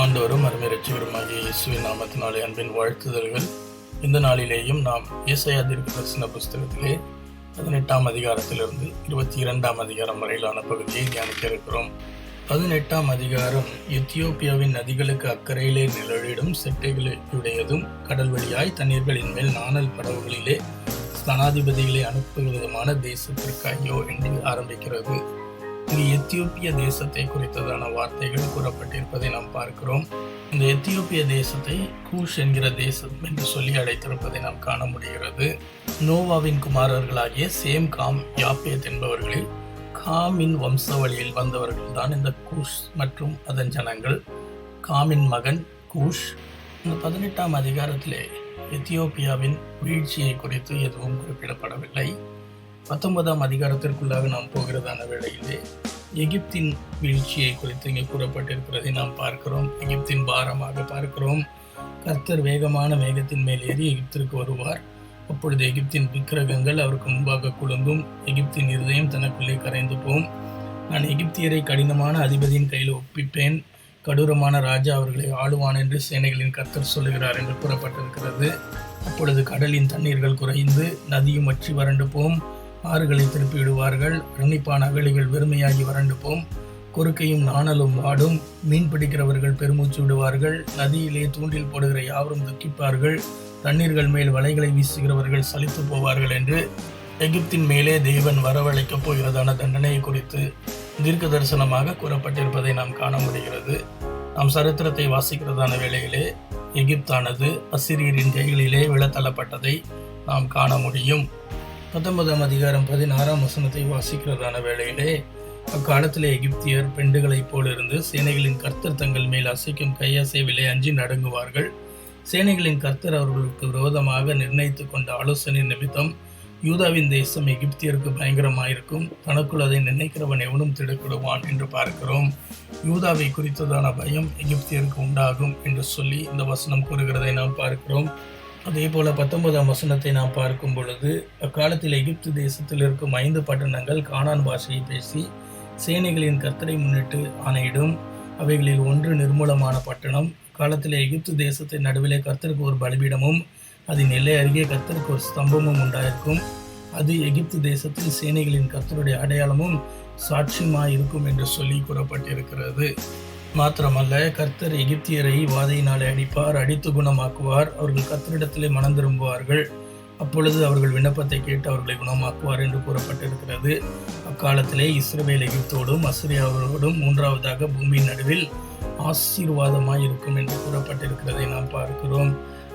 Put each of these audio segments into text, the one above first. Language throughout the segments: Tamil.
ஆண்டவரும் அருமை ரட்சிகருமாகிய இயேசுவின் நாமத்தினாலே அன்பின் வாழ்த்துதல்கள். இந்த நாளிலேயும் நாம் ஏசாயா தீர்க்க தரிசன புஸ்தகத்திலே பதினெட்டாம் அதிகாரத்திலிருந்து இருபத்தி இரண்டாம் அதிகாரம் வரையிலான பகுதியை தியானிக்க இருக்கிறோம் பதினெட்டாம் அதிகாரம் எத்தியோப்பியாவின் நதிகளுக்கு அக்கறையிலே நிழலிடும் செட்டைகளுடையதும் கடல் வழியாய் தண்ணீர்களின் மேல் நாணல் படவுகளிலே ஸ்தனாதிபதிகளை அனுப்புகிறதுமான தேசத்திற்காகியோ என்று ஆரம்பிக்கிறது. இங்கு எத்தியோப்பிய தேசத்தை குறித்ததான வார்த்தைகள் கூறப்பட்டிருப்பதை நாம் பார்க்கிறோம். இந்த எத்தியோப்பிய தேசத்தை கூஷ் என்கிற தேசம் என்று சொல்லி அழைத்திருப்பதை நாம் காண முடிகிறது. நோவாவின் குமாரர்களாகிய சேம் காம் யாப்பேத் என்பவர்களில் காமின் வம்சாவளியில் வந்தவர்கள் தான் இந்த கூஷ் மற்றும் அதன் ஜனங்கள். காமின் மகன் கூஷ். இந்த பதினெட்டாம் அதிகாரத்திலே எத்தியோப்பியாவின் வீழ்ச்சியை குறித்து எதுவும் குறிப்பிடப்படவில்லை. பத்தொன்பதாம் அதிகாரத்திற்குள்ளாக நாம் போகிறதான வேளையிலே எகிப்தின் வீழ்ச்சியை குறித்து இங்கே கூறப்பட்டிருக்கிறதை நாம் பார்க்கிறோம். எகிப்தின் பாரமாக பார்க்கிறோம். கர்த்தர் வேகமான மேகத்தின் மேல் ஏறி எகிப்திற்கு வருவார். அப்பொழுது எகிப்தின் விக்கிரகங்கள் அவருக்கு முன்பாக குலுங்கும். எகிப்தின் இருதயம் தனக்குள்ளே கரைந்து போகும் நான் எகிப்தியரை கடினமான அதிபதியின் கையில் ஒப்பிப்பேன். கடூரமான ராஜா அவர்களை ஆளுவான் என்று சேனைகளின் கர்த்தர் சொல்லுகிறார் என்று கூறப்பட்டிருக்கிறது. அப்பொழுது கடலின் தண்ணீர்கள் குறைந்து நதியும் வற்றி வறண்டு போகும் ஆறுகளை திருப்பி விடுவார்கள். ரன்னிப்பான அகழிகள் வெறுமையாகி வறண்டு போம் குறுக்கையும் நாணலும் வாடும். மீன் பிடிக்கிறவர்கள் பெருமூச்சு விடுவார்கள். நதியிலே தூண்டில் போடுகிற யாவரும் துக்கிப்பார்கள். தண்ணீர்கள் மேல் வலைகளை வீசுகிறவர்கள் சலித்து போவார்கள் என்று எகிப்தின் மேலே தேவன் வரவழைக்கப் போகிறதான தண்டனையை குறித்து தீர்க்க தரிசனமாக கூறப்பட்டிருப்பதை நாம் காண முடிகிறது. நாம் சரித்திரத்தை வாசிக்கிறதான வேளையிலே எகிப்தானது அசிரியரின் கைகளிலே விழத்தள்ளப்பட்டதை நாம் காண முடியும். பத்தொன்பதாம் அதிகாரம் பதினாறாம் வசனத்தை வாசிக்கிறதான வேளையிலே அக்காலத்திலே எகிப்தியர் பெண்டுகளைப் போலிருந்து சேனைகளின் கர்த்தர் தங்கள் மேல் அசைக்கும் கையசைவிலே அஞ்சி நடுங்குவார்கள். சேனைகளின் கர்த்தர் அவர்களுக்கு விரோதமாக நிர்ணயித்து கொண்ட ஆலோசனை நிமித்தம் யூதாவின் தேசம் எகிப்தியருக்கு பயங்கரமாயிருக்கும். தனக்குள் அதை நினைக்கிறவன் எவனும் திடுக்கிடுவான் என்று பார்க்கிறோம். யூதாவை குறித்ததான பயம் எகிப்தியருக்கு உண்டாகும் என்று சொல்லி இந்த வசனம் கூறுகிறதை நாம் பார்க்கிறோம். அதே போல பத்தொன்பதாம் வசனத்தை நாம் பார்க்கும் பொழுது அக்காலத்தில் எகிப்து தேசத்தில் இருக்கும் ஐந்து பட்டணங்கள் கானான் பாஷையை பேசி சேனைகளின் கர்த்தரை முன்னிட்டு ஆணையிடும். அவைகளில் ஒன்று நிர்மூலமான பட்டணம். காலத்தில் எகிப்து தேசத்தின் நடுவிலே கர்த்தருக்கு ஒரு பலிபீடமும் அதன் எல்லை அருகே கர்த்தருக்கு ஒரு ஸ்தம்பமும் உண்டாயிருக்கும். அது எகிப்து தேசத்தில் சேனைகளின் கர்த்தருடைய அடையாளமும் சாட்சியுமாய் இருக்கும் என்று சொல்லி கூறப்பட்டிருக்கிறது. மாத்திரமல்ல கர்த்தர் எகிப்தியரை வாதையினாலே அடிப்பார் அடித்து குணமாக்குவார் அவர்கள் கர்த்தரிடத்திலே மனம் திரும்புவார்கள். அப்பொழுது அவர்கள் விண்ணப்பத்தை கேட்டு அவர்களை குணமாக்குவார் என்று கூறப்பட்டிருக்கிறது. அக்காலத்திலே இஸ்ரவேல் எகிப்தோடும் அசிரியாவோடும் மூன்றாவதாக பூமியின் நடுவில் ஆசீர்வாதமாய் இருக்கும் என்று கூறப்பட்டிருக்கிறதை நாம் பார்க்கிறோம்.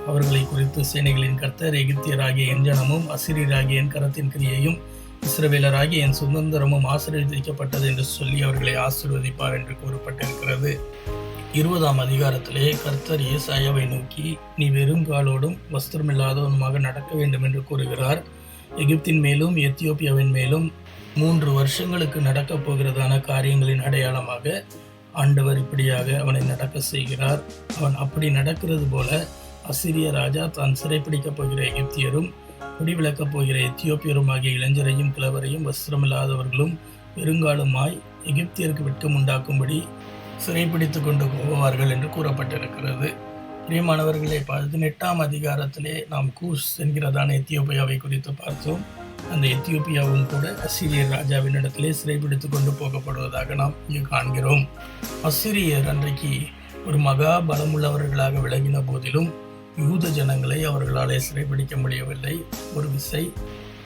அவர்களை குறித்து சேனைகளின் கர்த்தர் எகிப்தியராகிய என் ஜனமும் அசிரியராகிய என் கரத்தின் கிரியையும் இஸ்ரவேலராகி என் சுதந்திரமும் ஆசீர்வதிக்கப்பட்டது என்று சொல்லி அவர்களை ஆசீர்வதிப்பார் என்று கூறப்பட்டிருக்கிறது. இருபதாம் அதிகாரத்திலே கர்த்தர் ஏசாயாவை நோக்கி நீ வெறுங்காலோடும் வஸ்திரமில்லாதவனுமாக நடக்க வேண்டும் என்று கூறுகிறார். எகிப்தின் மேலும் எத்தியோப்பியாவின் மேலும் மூன்று வருஷங்களுக்கு நடக்கப் போகிறதான காரியங்களின் அடையாளமாக ஆண்டவர் இப்படியாக அவனை நடக்க செய்கிறார். அவன் அப்படி நடக்கிறது போல அசிரிய ராஜா தான் சிறைப்பிடிக்கப் போகிற எகிப்தியரும் குடிவிளக்கப் போகிற எத்தியோப்பியரும் ஆகிய இளைஞரையும் கிழவரையும் வஸ்திரமில்லாதவர்களும் பெருங்காலுமாய் எகிப்தியருக்கு வெட்கம் உண்டாக்கும்படி சிறைப்பிடித்து கொண்டு போவார்கள் என்று கூறப்பட்டிருக்கிறது. பிரியமானவர்களே பதினெட்டாம் அதிகாரத்திலே நாம் கூஸ் என்கிறதான எத்தியோப்பியாவை குறித்து பார்த்தோம். அந்த எத்தியோப்பியாவும் கூட அசிரியர் ராஜாவின் இடத்திலே சிறைப்பிடித்து கொண்டு போகப்படுவதாக நாம் இங்கு காண்கிறோம். அசிரியர் அன்றைக்கு ஒரு மகா பலமுள்ளவர்களாக விளங்கின போதிலும் யூத ஜனங்களை அவர்களாலே சிறைப்பிடிக்க முடியவில்லை. ஒரு விசை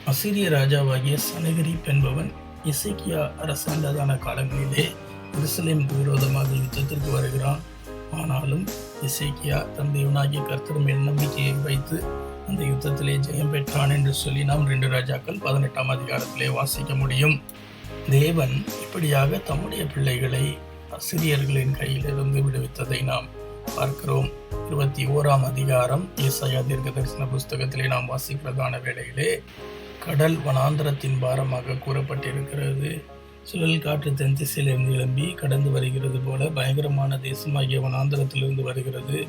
அசிரிய ராஜாவாகிய சனகரிப் என்பவன் இசைக்கியா அரசாண்டதான காலங்களிலே எருசலேமுக்கு விரோதமாக யுத்தத்திற்கு வருகிறான். ஆனாலும் இசைக்கியா தன் தேவனாகிய கர்த்தர் மேல் நம்பிக்கையை வைத்து அந்த யுத்தத்திலே ஜெயம் பெற்றான் என்று சொல்லி நாம் ரெண்டு ராஜாக்கள் பதினெட்டாம் அதிகாரத்திலே வாசிக்க முடியும். தேவன் இப்படியாக தம்முடைய பிள்ளைகளை அசிரியர்களின் கையிலிருந்து விடுவித்ததை நாம் பார்க்கிறோம். இருபத்தி ஓராம் அதிகாரம் ஏசாயா தீர்க்க தரிசன புஸ்தகத்திலே நாம் வாசிக்கிறதான வேளையிலே கடல் வனாந்திரத்தின் பாரமாக கூறப்பட்டிருக்கிறது. சுழல் காற்று தென் திசையிலிருந்து எழும்பி கடந்து வருகிறது போல பயங்கரமான தேசமாகிய வனாந்திரத்திலிருந்து வருகிறது.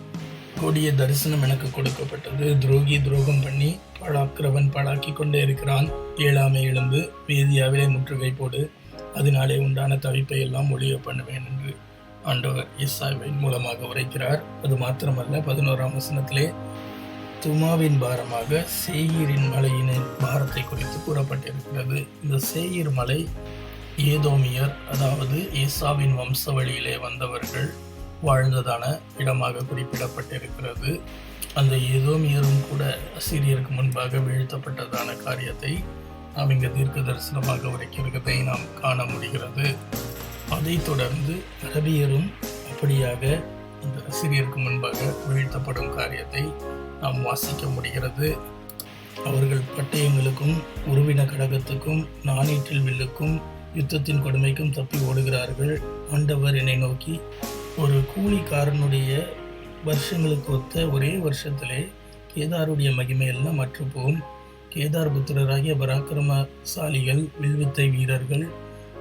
கொடிய தரிசனம் எனக்கு கொடுக்கப்பட்டது. துரோகி துரோகம் பண்ணி பழாக்கிறவன் பழாக்கி கொண்டே இருக்கிறான். ஏழாமை எழும்பு வேதியாவிலே முற்றுகை போடு அதனாலே உண்டான தவிப்பை எல்லாம் ஒளிய பண்ணுவேன் என்று. ஆண்டவர் இசாவின் மூலமாக உரைக்கிறார். அது மாத்திரமல்ல பதினோராம் வசனத்திலே துமாவின் பாரமாக சேயீரின் மலையின் பாரத்தை குறித்து கூறப்பட்டிருக்கிறது. இந்த சேயீர் மலை ஏதோமியர் அதாவது ஏசாவின் வம்சவழியிலே வந்தவர்கள் வாழ்ந்ததான இடமாக குறிப்பிடப்பட்டிருக்கிறது. அந்த ஏதோமியரும் கூட அசிரியருக்கு முன்பாக வீழ்த்தப்பட்டதான காரியத்தை நாம் இங்கு தீர்க்க தரிசனமாக உரைக்கிறதை நாம் காண முடிகிறது. அதைத் தொடர்ந்து அரபியரும் அப்படியாக அந்த ஆசிரியருக்கு முன்பாக வீழ்த்தப்படும் காரியத்தை நாம் வாசிக்க முடிகிறது. அவர்கள் பட்டயங்களுக்கும் உருவின கடகத்துக்கும் நாணீட்டில் வில்லுக்கும் யுத்தத்தின் கொடுமைக்கும் தப்பி ஓடுகிறார்கள். ஆண்டவர் என்னை நோக்கி ஒரு கூலிக்காரனுடைய வருஷங்களுக்கு ஒத்த ஒரே வருஷத்திலே கேதாருடைய மகிமையெல்லாம் மற்றுப்போம். கேதார் புத்திரராகிய பராக்கிரமசாலிகள் வில்வித்தை வீரர்கள்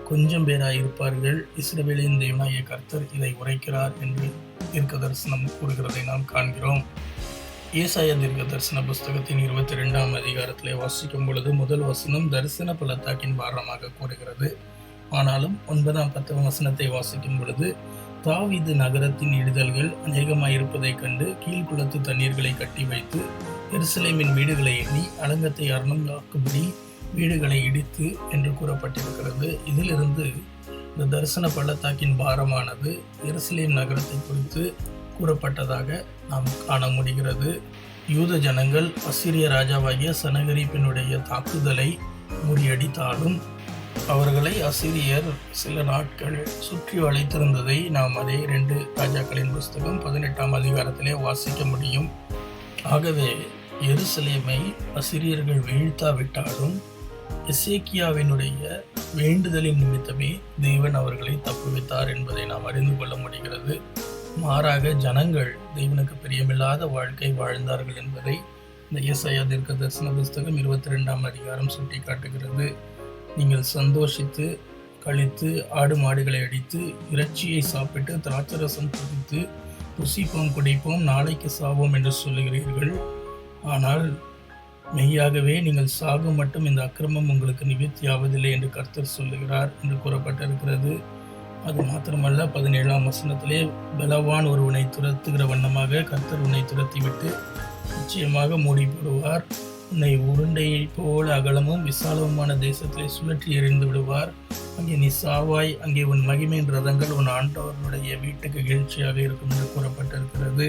கொஞ்சம் பேராயிருப்பார்கள் இஸ்ரவேலின் தேவனாகிய கர்த்தர் இதை உரைக்கிறார் என்று தீர்க்க தரிசனம் கூறுகிறதை நாம் காண்கிறோம். ஏசாய தீர்க்க தரிசன புஸ்தகத்தின் இருபத்தி ரெண்டாம் அதிகாரத்திலே வாசிக்கும் பொழுது முதல் வசனம் தரிசன பள்ளத்தாக்கின் பாரமாக கூறுகிறது. ஆனாலும் ஒன்பதாம் பத்தாம் வசனத்தை வாசிக்கும் பொழுது தாவிது நகரத்தின் இடுதல்கள் அநேகமாயிருப்பதைக் கண்டு கீழ்குளத்து தண்ணீர்களை கட்டி வைத்து எருசலேமின் வீடுகளை எண்ணி அலங்கத்தை அரணங்காக்கும்படி வீடுகளை இடித்து என்று கூறப்பட்டிருக்கிறது. இதிலிருந்து இந்த தரிசன பள்ளத்தாக்கின் பாரமானது எருசலேம் நகரத்தை குறித்து கூறப்பட்டதாக நாம் காண முடிகிறது. யூத ஜனங்கள் அசிரிய ராஜாவாகிய சனகரிப்பினுடைய தாக்குதலை முறியடித்தாலும் அவர்களை அசிரியர் சில நாட்கள் சுற்றி வளைத்திருந்ததை நாம் அதே ரெண்டு ராஜாக்களின் புஸ்தகம் பதினெட்டாம் அதிகாரத்திலே வாசிக்க முடியும். ஆகவே எருசலேமை அசிரியர்கள் வீழ்த்தாவிட்டாலும் எசேக்கியாவினுடைய வேண்டுதலின் நிமித்தமே தேவன் அவர்களை தப்புவித்தார் என்பதை நாம் அறிந்து கொள்ள முடிகிறது. மாறாக ஜனங்கள் தேவனுக்கு பிரியமில்லாத வாழ்க்கை வாழ்ந்தார்கள் என்பதை இந்த இயேசையா தீர்க்க தரிசன புஸ்தகம் இருபத்தி ரெண்டாம் அதிகாரம் சுட்டி காட்டுகிறது நீங்கள் சந்தோஷித்து கழித்து ஆடு மாடுகளை அடித்து இறைச்சியை சாப்பிட்டு திராட்சரசம் குடித்து புசிப்போம் குடிப்போம் நாளைக்கு சாவோம் என்று சொல்லுகிறீர்கள். ஆனால் மெய்யாகவே நீங்கள் சாகும் மட்டும் இந்த அக்கிரமம் உங்களுக்கு நிவர்த்தியாவதில்லை என்று கர்த்தர் சொல்லுகிறார் என்று கூறப்பட்டிருக்கிறது. அது மாத்திரமல்ல பதினேழாம் வசனத்திலே பலவான் ஒருவனை துரத்துகிற வண்ணமாக கர்த்தர் உன்னை துரத்திவிட்டு நிச்சயமாக மூடி போடுவார் உன்னை உருண்டையை போல அகலமும் விசாலமுமான தேசத்திலே சுழற்றி எறிந்து விடுவார். அங்கே நீ சாவாய் அங்கே உன் மகிமையின் ரதங்கள் உன் ஆண்டவர்களுடைய வீட்டுக்கு எழுச்சியாக இருக்கும் என்று கூறப்பட்டிருக்கிறது.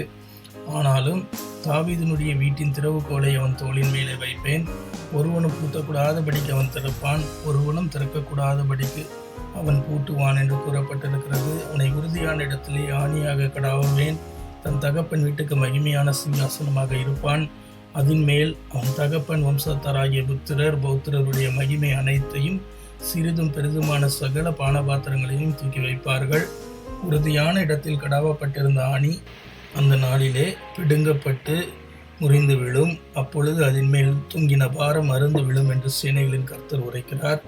ஆனாலும் தாவீதினுடைய வீட்டின் திறவுகோலை அவன் தோளின் மேலே வைப்பேன். ஒருவனும் பூத்தக்கூடாதபடிக்கு அவன் திறப்பான். ஒருவனும் திறக்கக்கூடாதபடிக்கு அவன் பூட்டுவான் என்று கூறப்பட்டிருக்கிறது. அவனை உறுதியான இடத்திலே ஆணியாக கடாவுவேன். தன் தகப்பன் வீட்டுக்கு மகிமையான சிங்காசனமாக இருப்பான். அதன் மேல் அவன் தகப்பன் வம்சத்தாராகிய புத்திரர் பௌத்திரருடைய மகிமை அனைத்தையும் சிறிதும் பெரிதுமான சகல பானபாத்திரங்களையும் தூக்கி வைப்பார்கள். உறுதியான இடத்தில் கடாவப்பட்டிருந்த ஆணி அந்த நாளிலே பிடுங்கப்பட்டு முறிந்து விழும். அப்பொழுது அதன் மேல் தூங்கின பாரம் அருந்து விழும் என்று சேனைகளின் கர்த்தர் உரைக்கிறார்.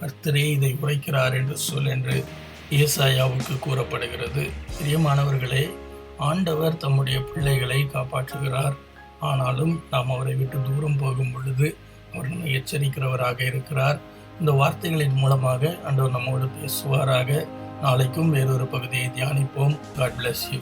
கர்த்தரே இதை உரைக்கிறார் என்று சொல் என்று ஏசாயாவுக்கு கூறப்படுகிறது. பிரியமானவர்களே ஆண்டவர் தம்முடைய பிள்ளைகளை காப்பாற்றுகிறார். ஆனாலும் நாம் அவரை விட்டு தூரம் போகும் பொழுது அவர் நம்மை எச்சரிக்கிறவராக இருக்கிறார். இந்த வார்த்தைகளின் மூலமாக ஆண்டவர் நம்மோடு பேசுவாராக. நாளைக்கும் வேறொரு பகுதியை தியானிப்போம். God bless you